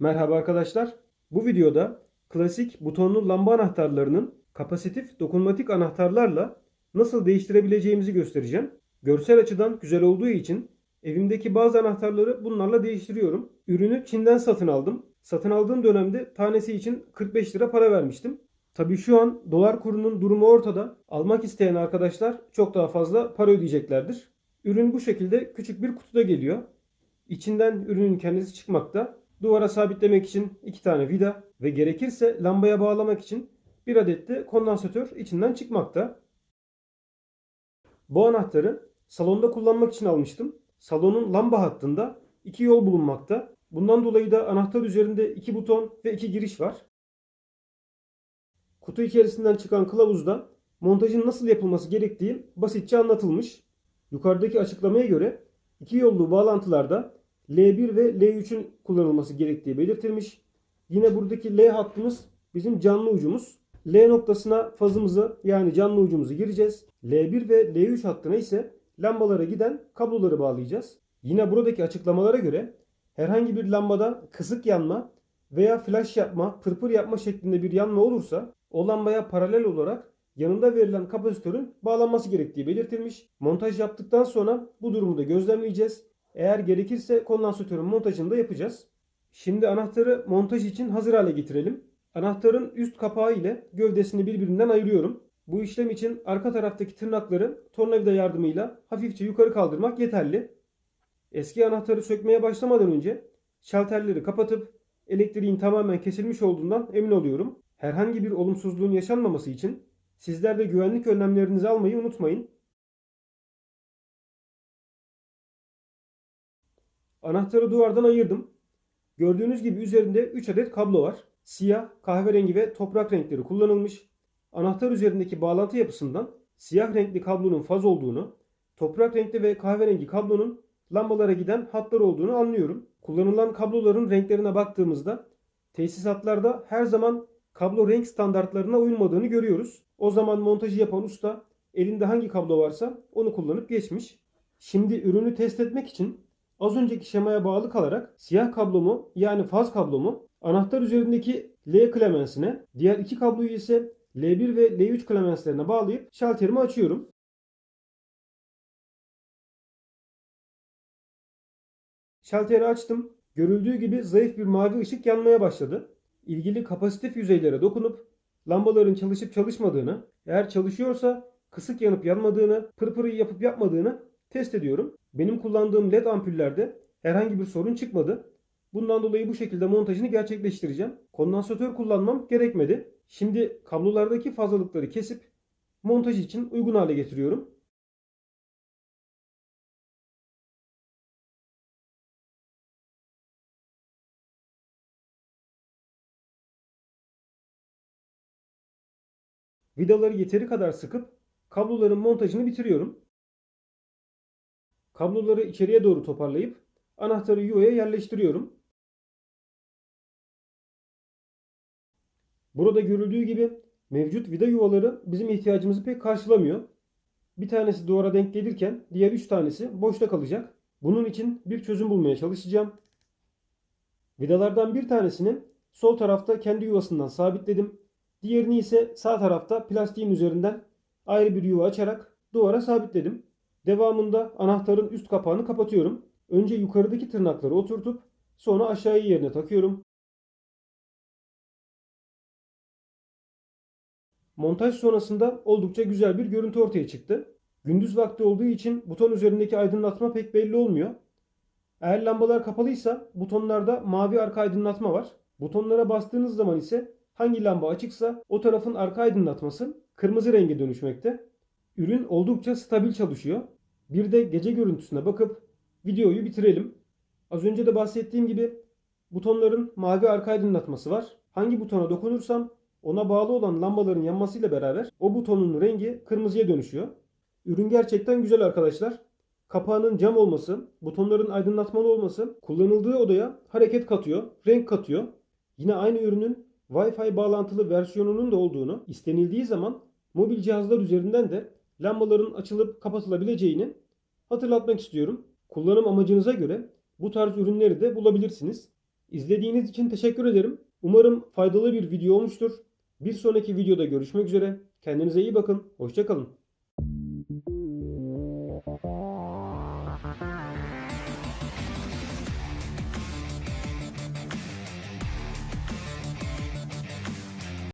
Merhaba arkadaşlar. Bu videoda klasik butonlu lamba anahtarlarının kapasitif dokunmatik anahtarlarla nasıl değiştirebileceğimizi göstereceğim. Görsel açıdan güzel olduğu için evimdeki bazı anahtarları bunlarla değiştiriyorum. Ürünü Çin'den satın aldım. Satın aldığım dönemde tanesi için 45 lira para vermiştim. Tabii şu an dolar kurunun durumu ortada. Almak isteyen arkadaşlar çok daha fazla para ödeyeceklerdir. Ürün bu şekilde küçük bir kutuda geliyor. İçinden ürünün kendisi çıkmakta. Duvara sabitlemek için iki tane vida ve gerekirse lambaya bağlamak için bir adet de kondansatör içinden çıkmakta. Bu anahtarı salonda kullanmak için almıştım. Salonun lamba hattında iki yol bulunmakta. Bundan dolayı da anahtar üzerinde iki buton ve iki giriş var. Kutu içerisinden çıkan kılavuzda montajın nasıl yapılması gerektiği basitçe anlatılmış. Yukarıdaki açıklamaya göre iki yollu bağlantılarda L1 ve L3'ün kullanılması gerektiği belirtilmiş. Yine buradaki L hattımız bizim canlı ucumuz. L noktasına fazımızı yani canlı ucumuzu gireceğiz. L1 ve L3 hattına ise lambalara giden kabloları bağlayacağız. Yine buradaki açıklamalara göre herhangi bir lambada kısık yanma veya flash yapma, pırpır yapma şeklinde bir yanma olursa o lambaya paralel olarak yanında verilen kapasitörün bağlanması gerektiği belirtilmiş. Montaj yaptıktan sonra bu durumu da gözlemleyeceğiz. Eğer gerekirse kondansatörün montajını da yapacağız. Şimdi anahtarı montaj için hazır hale getirelim. Anahtarın üst kapağı ile gövdesini birbirinden ayırıyorum. Bu işlem için arka taraftaki tırnakları tornavida yardımıyla hafifçe yukarı kaldırmak yeterli. Eski anahtarı sökmeye başlamadan önce şalterleri kapatıp elektriğin tamamen kesilmiş olduğundan emin oluyorum. Herhangi bir olumsuzluğun yaşanmaması için sizler de güvenlik önlemlerinizi almayı unutmayın. Anahtarı duvardan ayırdım. Gördüğünüz gibi üzerinde 3 adet kablo var. Siyah, kahverengi ve toprak renkleri kullanılmış. Anahtar üzerindeki bağlantı yapısından siyah renkli kablonun faz olduğunu, toprak renkli ve kahverengi kablonun lambalara giden hatlar olduğunu anlıyorum. Kullanılan kabloların renklerine baktığımızda tesisatlarda her zaman kablo renk standartlarına uyulmadığını görüyoruz. O zaman montajı yapan usta elinde hangi kablo varsa onu kullanıp geçmiş. Şimdi ürünü test etmek için az önceki şemaya bağlı kalarak siyah kablomu yani faz kablomu anahtar üzerindeki L klemensine, diğer iki kabloyu ise L1 ve L3 klemenslerine bağlayıp şalterimi açıyorum. Şalteri açtım. Görüldüğü gibi zayıf bir mavi ışık yanmaya başladı. İlgili kapasitif yüzeylere dokunup lambaların çalışıp çalışmadığını, eğer çalışıyorsa kısık yanıp yanmadığını, pırpırı yapıp yapmadığını test ediyorum. Benim kullandığım led ampullerde herhangi bir sorun çıkmadı. Bundan dolayı bu şekilde montajını gerçekleştireceğim. Kondansatör kullanmam gerekmedi. Şimdi kablolardaki fazlalıkları kesip montaj için uygun hale getiriyorum. Vidaları yeteri kadar sıkıp kabloların montajını bitiriyorum. Kabloları içeriye doğru toparlayıp anahtarı yuvaya yerleştiriyorum. Burada görüldüğü gibi mevcut vida yuvaları bizim ihtiyacımızı pek karşılamıyor. Bir tanesi duvara denk gelirken diğer 3 tanesi boşta kalacak. Bunun için bir çözüm bulmaya çalışacağım. Vidalardan bir tanesini sol tarafta kendi yuvasından sabitledim. Diğerini ise sağ tarafta plastiğin üzerinden ayrı bir yuva açarak duvara sabitledim. Devamında anahtarın üst kapağını kapatıyorum. Önce yukarıdaki tırnakları oturtup sonra aşağıya yerine takıyorum. Montaj sonrasında oldukça güzel bir görüntü ortaya çıktı. Gündüz vakti olduğu için buton üzerindeki aydınlatma pek belli olmuyor. Eğer lambalar kapalıysa butonlarda mavi arka aydınlatma var. Butonlara bastığınız zaman ise hangi lamba açıksa o tarafın arka aydınlatması kırmızı renge dönüşmekte. Ürün oldukça stabil çalışıyor. Bir de gece görüntüsüne bakıp videoyu bitirelim. Az önce de bahsettiğim gibi butonların mavi arka aydınlatması var. Hangi butona dokunursam ona bağlı olan lambaların yanmasıyla beraber o butonun rengi kırmızıya dönüşüyor. Ürün gerçekten güzel arkadaşlar. Kapağının cam olması, butonların aydınlatmalı olması kullanıldığı odaya hareket katıyor, renk katıyor. Yine aynı ürünün Wi-Fi bağlantılı versiyonunun da olduğunu istenildiği zaman mobil cihazlar üzerinden de lambaların açılıp kapatılabileceğini hatırlatmak istiyorum. Kullanım amacınıza göre bu tarz ürünleri de bulabilirsiniz. İzlediğiniz için teşekkür ederim. Umarım faydalı bir video olmuştur. Bir sonraki videoda görüşmek üzere. Kendinize iyi bakın. Hoşçakalın.